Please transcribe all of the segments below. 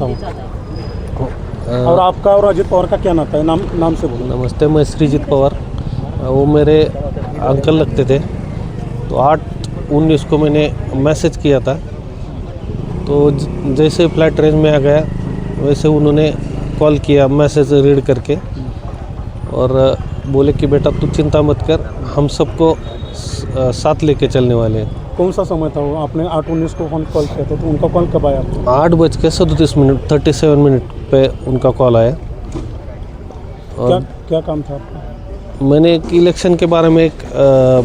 करता हूँ। और आपका और अजित पवार का क्या नाता है? नाम नाम से बोलो। नमस्ते मैं श्रीजीत पवार। वो मेरे अंकल लगते थे। तो आठ उन्नीस को मैंने मैसेज किया था। तो जैसे फ़्लाइट रेंज में आ गया वैसे उन्होंने कॉल किया मैसेज रीड करके। और बोले कि बेटा तू चिंता मत कर हम सबको साथ लेके चलने वाले हैं। कौन सा समय था वो? आपने आठ उन्नीस को फ़ोन कॉल किया था? तो उनका कॉल कब आया? आपको आठ बज के सैंतीस मिनट थर्टी सेवन मिनट पे उनका कॉल आया। क्या और क्या काम था आपका? मैंने एक इलेक्शन के बारे में एक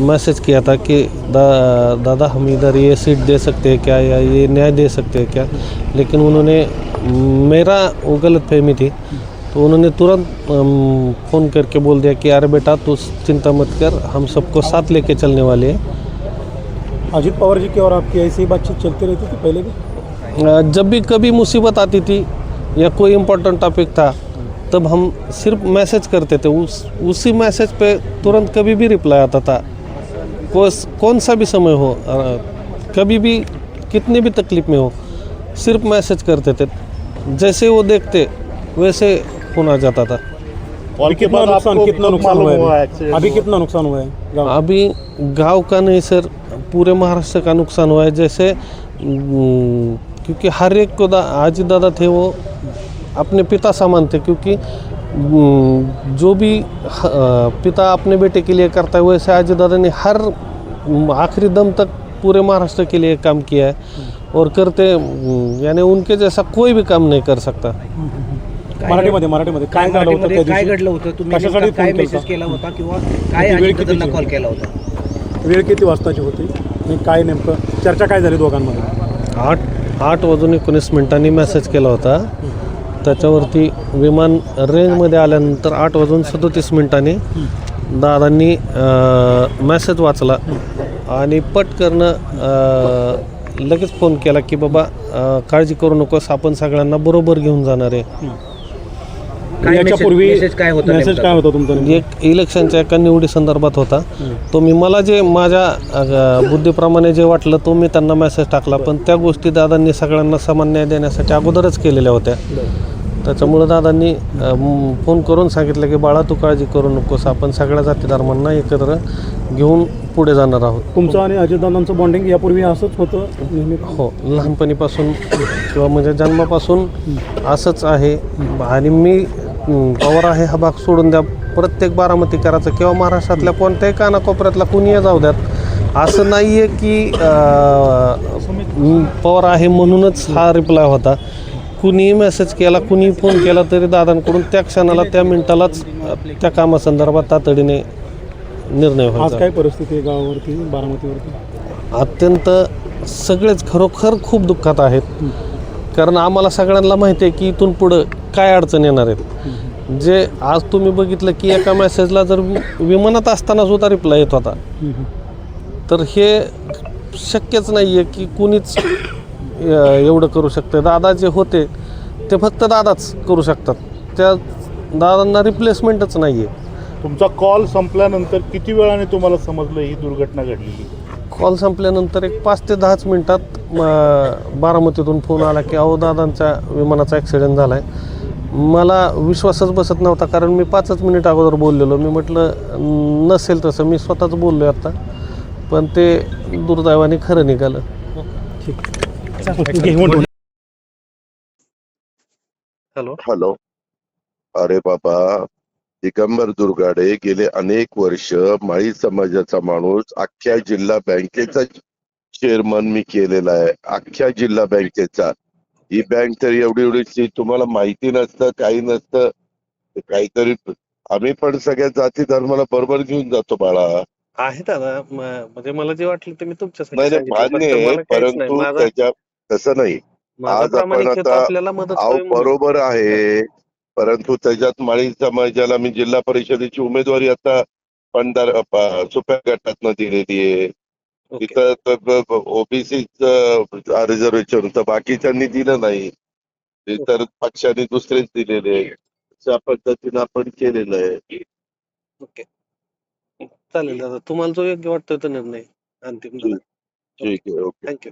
मैसेज किया था कि दा, दादा हम इधर ये सीट दे सकते हैं क्या या ये न्याय दे सकते हैं क्या? लेकिन उन्होंने मेरा वो गलत फहमी थी। तो उन्होंने तुरंत अम, फ़ोन करके बोल दिया कि अरे बेटा तू चिंता मत कर हम सबको साथ लेके चलने वाले हैं। अजित पवार जी की और आपकी ऐसी ही बातचीत चलती रहती थी पहले भी? जब भी कभी मुसीबत आती थी या कोई इम्पोर्टेंट टॉपिक था तब हम सिर्फ़ मैसेज करते थे। उस उसी मैसेज पे तुरंत कभी भी रिप्लाई आता था। कोस कौन सा भी समय हो कभी भी कितनी भी तकलीफ़ में हो सिर्फ़ मैसेज करते थे। जैसे वो देखते वैसे फ़ोन आ जाता था। के कितना नुकसान कितना नुकसान हुआ है? अभी कितना नुकसान हुआ है अभी गाँव का नहीं सर। पूरे महाराष्ट्र का नुकसान हुआ है। जैसे क्योंकि हर एक को दा, आजी दादा थे वो अपने पिता समान थे क्योंकि जो भी पिता अपने बेटे के लिए करता है वैसे आजी दादा ने हर आखिरी दम तक पूरे महाराष्ट्र के लिए काम किया है। और करते यानी उनके जैसा कोई भी काम नहीं कर सकता। मराठीमध्ये मराठीमध्ये काय झालं होतं काय? घडलं होतं तुम्ही काय? मेसेज केला होता किंवा काय? कॉल केला? होता? वेळ किती वाजताची होती आणि काय नेमकं चर्चा काय झाली दोघांमध्ये? आठ आठ वाजून एकोणीस मिनिटांनी मेसेज केला होता. त्याच्यावरती विमान रेंजमध्ये आल्यानंतर आठ वाजून सदोतीस मिनिटांनी दादांनी मेसेज वाचला आणि पटकरनं अ, लगेच फोन केला की बाबा काळजी करू नकोस आपण सगळ्यांना बरोबर घेऊन जाणार आहे. काय याच्यापूर्वी message काय होता मेसेज? काय होता तुमचा नेमका? एक इलेक्शनच्या एका निवडी संदर्भात होता. तो मी मला जे माझ्या अ, बुद्धीप्रमाणे जे वाटलं तो मी त्यांना मेसेज टाकला. पण त्या गोष्टी दादांनी सगळ्यांना समान न्याय देण्यासाठी अगोदरच केलेल्या होत्या. त्याच्यामुळं दादांनी अ, म, फोन करून सांगितलं की बाळा तू काळजी करू नकोस. आपण सगळ्या जाती धर्मांना एकत्र घेऊन पुढे जाणार आहोत. तुमचं आणि अजितदादांचं बॉन्डिंग यापूर्वी असंच होतं नेहमी? हो. लहानपणीपासून किंवा म्हणजे जन्मापासून असंच आहे. आणि मी पवार आहे हा भाग सोडून द्या. प्रत्येक बारामतीकराचं किंवा महाराष्ट्रातल्या कोणत्याही कानाकोपऱ्यातला कुणीही जाऊ द्यात. असं नाही आहे की अं, पवार आहे म्हणूनच हा रिप्लाय होता. कुणीही मेसेज केला कुणीही फोन केला तरी दादांकडून त्या क्षणाला त्या मिनिटालाच अं, त्या कामासंदर्भात तातडीने निर्णय आज व्हायचा काय परिस्थिती आहे गावावरती बारामतीवरती? अत्यंत सगळेच खरोखर खूप दुःखात आहेत. कारण आम्हाला सगळ्यांना माहिती आहे की इथून पुढं काय अडचण येणार आहेत? जे आज तुम्ही बघितलं की एका मेसेजला जर विमानात असताना सुद्धा रिप्लाय येत होता. तर हे शक्यच नाही आहे की कुणीच एवढं करू शकतं दादा जे होते ते फक्त दादाच करू शकतात. त्या दादांना रिप्लेसमेंटच नाही आहे तुमचा कॉल संपल्यानंतर किती वेळाने तुम्हाला समजलं ही दुर्घटना घडलेली? कॉल संपल्यानंतर एक पाच ते दहाच मिनटात बारामतीतून फोन आला की अहो दादांच्या विमानाचा ॲक्सिडेंट झाला आहे मला विश्वासच बसत नव्हता कारण मी पाचच मिनिट अगोदर बोललेलो. मी म्हटलं "न- नसेल तसं मी स्वतःच बोललो आहे आत्ता पण ते दुर्दैवाने खरं निघालं. हॅलो. हॅलो. अरे बाबा दिगंबर दुर्गाडे गेले अनेक वर्ष माळी समाजाचा माणूस. अख्ख्या जिल्हा बँकेचा चेअरमन मी केलेला आहे. अख्ख्या जिल्हा बँकेचा. ही बँक तर एवढी एवढीची तुम्हाला माहिती नसतं काही नसतं ते काहीतरी आम्ही पण सगळ्या जाती धर्माला बरोबर घेऊन जातो बाळा आहे दादा म- म्हणजे मला जे वाटलं ते मी तुमच्यासाठी नाही नाही सांगितलं. मान्य फक्त आहे मला काहीच नाही. परंतु माझा त्याच्या तसं नाही माझा आज आपण प्रामाणिक हेतू आता- आपल्याला मदत अहो व्हावी म्हणून. बरोबर आहे परंतु त्याच्यात माळी समाजाला मी जिल्हा परिषदेची उमेदवारी आता पंधरा सुप्या गटातनं दिलेली आहे. तिथं ओबीसीच रिझर्वेशन तर बाकीच्यांनी दिलं नाही. तर पक्षाने दुसरेच दिलेले अशा पद्धतीनं आपण केलेलं आहे. ओके चालेल दादा. तुम्हाला जो योग्य वाटतोय तो निर्णय. अंतिम ठीक आहे ओके. थँक्यू